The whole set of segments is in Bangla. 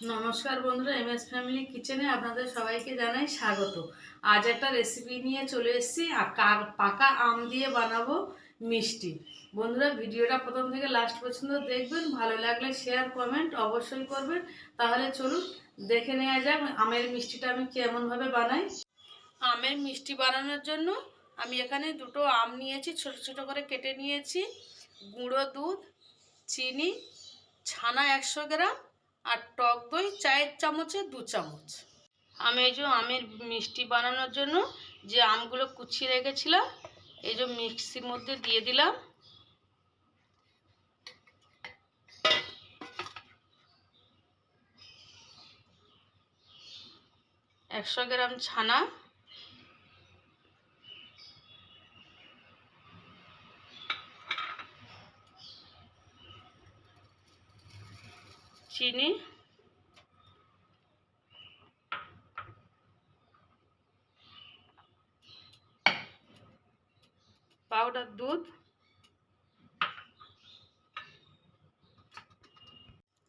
নমস্কার বন্ধুরা এম এস ফ্যামিলি কিচেনে আপনাদের সবাইকে জানাই স্বাগত। আজ একটা রেসিপি নিয়ে চলে এসেছি পাকা আম দিয়ে বানাবো মিষ্টি। বন্ধুরা, ভিডিওটা প্রথম থেকে লাস্ট পর্যন্ত দেখবেন, ভালো লাগলে শেয়ার কমেন্ট অবশ্যই করবেন। তাহলে চলুন, দেখে নেওয়া যাক আমের মিষ্টিটা আমি কেমনভাবে বানাই। আমের মিষ্টি বানানোর জন্য আমি এখানে দুটো আম নিয়েছি, ছোট ছোট করে কেটে নিয়েছি। গুঁড়ো দুধ, চিনি, ছানা একশো গ্রাম আর টক দই চায়ের চামচে দু চামচ। আমি, এই যে আমের মিষ্টি বানানোর জন্য যে আমগুলো কুচিয়ে রেখেছিলাম, এই যে মিক্সির মধ্যে দিয়ে দিলাম। একশো গ্রাম ছানা চিনি। পাউডার, দুধ।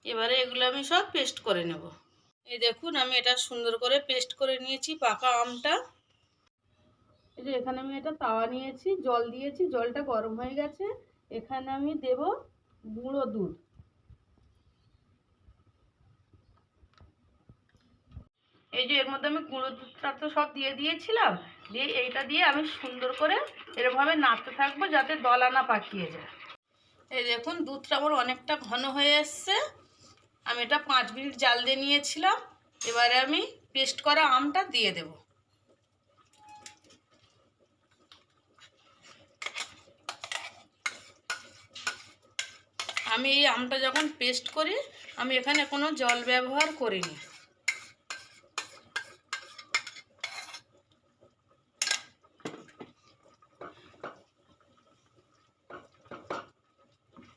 এবারে এগুলো আমি সব পেস্ট করে নেব। এই দেখুন, আমি এটা সুন্দর করে পেস্ট করে নিয়েছি, পাকা আমটা। এই যে এখানে আমি এটা তাওয়া নিয়েছি, জল দিয়েছি, জলটা গরম হয়ে গেছে। এখানে আমি দেব গুঁড়ো দুধ। এই যে এর মধ্যে আমি গুঁড়ো দুধটা তো সব দিয়ে দিয়েছিলাম, দিয়ে এইটা দিয়ে আমি সুন্দর করে এরকমভাবে নাড়তে থাকব যাতে দলা না পাকিয়ে যায়। এই দেখুন, দুধটা আমার অনেকটা ঘন হয়ে এসছে। আমি এটা পাঁচ মিনিট জাল দিয়ে নিয়েছিলাম। এবারে আমি পেস্ট করা আমটা দিয়ে দেব। আমি এই আমটা যখন পেস্ট করি, আমি এখানে কোনো জল ব্যবহার করিনি।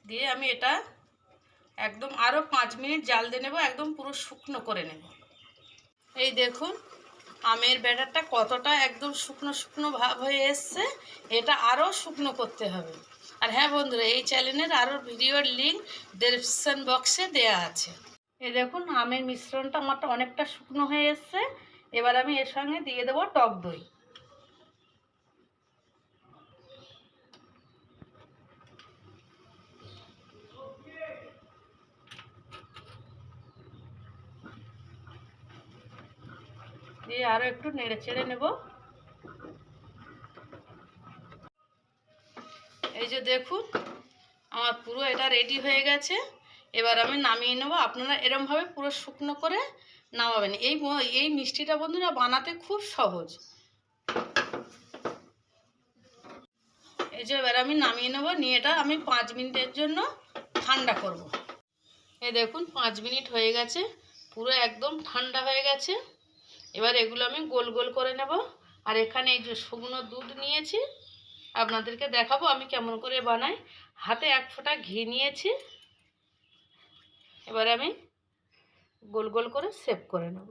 দিয়ে আমি এটা একদম আরও পাঁচ মিনিট জাল দিয়ে নেব, একদম পুরো শুকনো করে নেব। এই দেখুন, আমের ব্যাটারটা কতটা একদম শুকনো শুকনো ভাব হয়ে এসছে, এটা আরও শুকনো করতে হবে। আর হ্যাঁ বন্ধুরা, এই চ্যানেলের আরও ভিডিওর লিঙ্ক ডেসক্রিপশন বক্সে দেয়া আছে। এই দেখুন, আমের মিশ্রণটা আমারটা অনেকটা শুকনো হয়ে এসছে। এবার আমি এর সঙ্গে দিয়ে দেবো টক দই। দিয়ে আরও একটু নেড়ে ছেড়ে নেব। এই যে দেখুন, আমার পুরো এটা রেডি হয়ে গেছে। এবার আমি নামিয়ে নেব। আপনারা এরমভাবে পুরো শুকনো করে নামাবেন। এই এই মিষ্টিটা বন্ধুরা বানাতে খুব সহজ। এই যে এবার আমি নামিয়ে নেব। নিয়ে এটা আমি পাঁচ মিনিটের জন্য ঠান্ডা করব। এই দেখুন, পাঁচ মিনিট হয়ে গেছে। পুরো একদম ঠান্ডা হয়ে গেছে। এবার এগুলো আমি গোল গোল করে নেব। আর এখানে এই যে শুকনো দুধ নিয়েছি, আপনাদেরকে দেখাবো আমি কেমন করে বানাই। হাতে এক ফোঁটা ঘি নিয়েছি। এবার আমি গোল গোল করে সেভ করে নেব।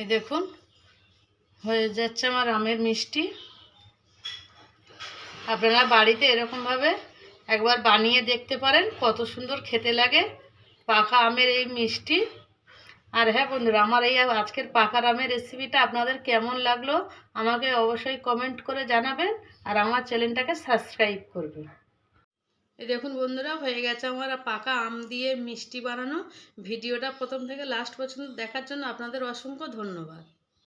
এই দেখুন, হয়ে যাচ্ছে আমার আমের মিষ্টি। আপনারা বাড়িতে এরকমভাবে একবার বানিয়ে দেখতে পারেন, কত সুন্দর খেতে লাগে পাকা আমের এই মিষ্টি। আর হ্যাঁ বন্ধুরা, আমার এই আজকের পাকা আমের রেসিপিটা আপনাদের কেমন লাগল, আমাকে অবশ্যই কমেন্ট করে জানাবেন, আর আমার চ্যানেলটাকে সাবস্ক্রাইব করবেন। দেখুন বন্ধুরা, হয়ে গেছে আমার পাকা আম দিয়ে মিষ্টি বানানো। ভিডিওটা প্রথম থেকে লাস্ট পর্যন্ত দেখার জন্য আপনাদের অসংখ্য ধন্যবাদ।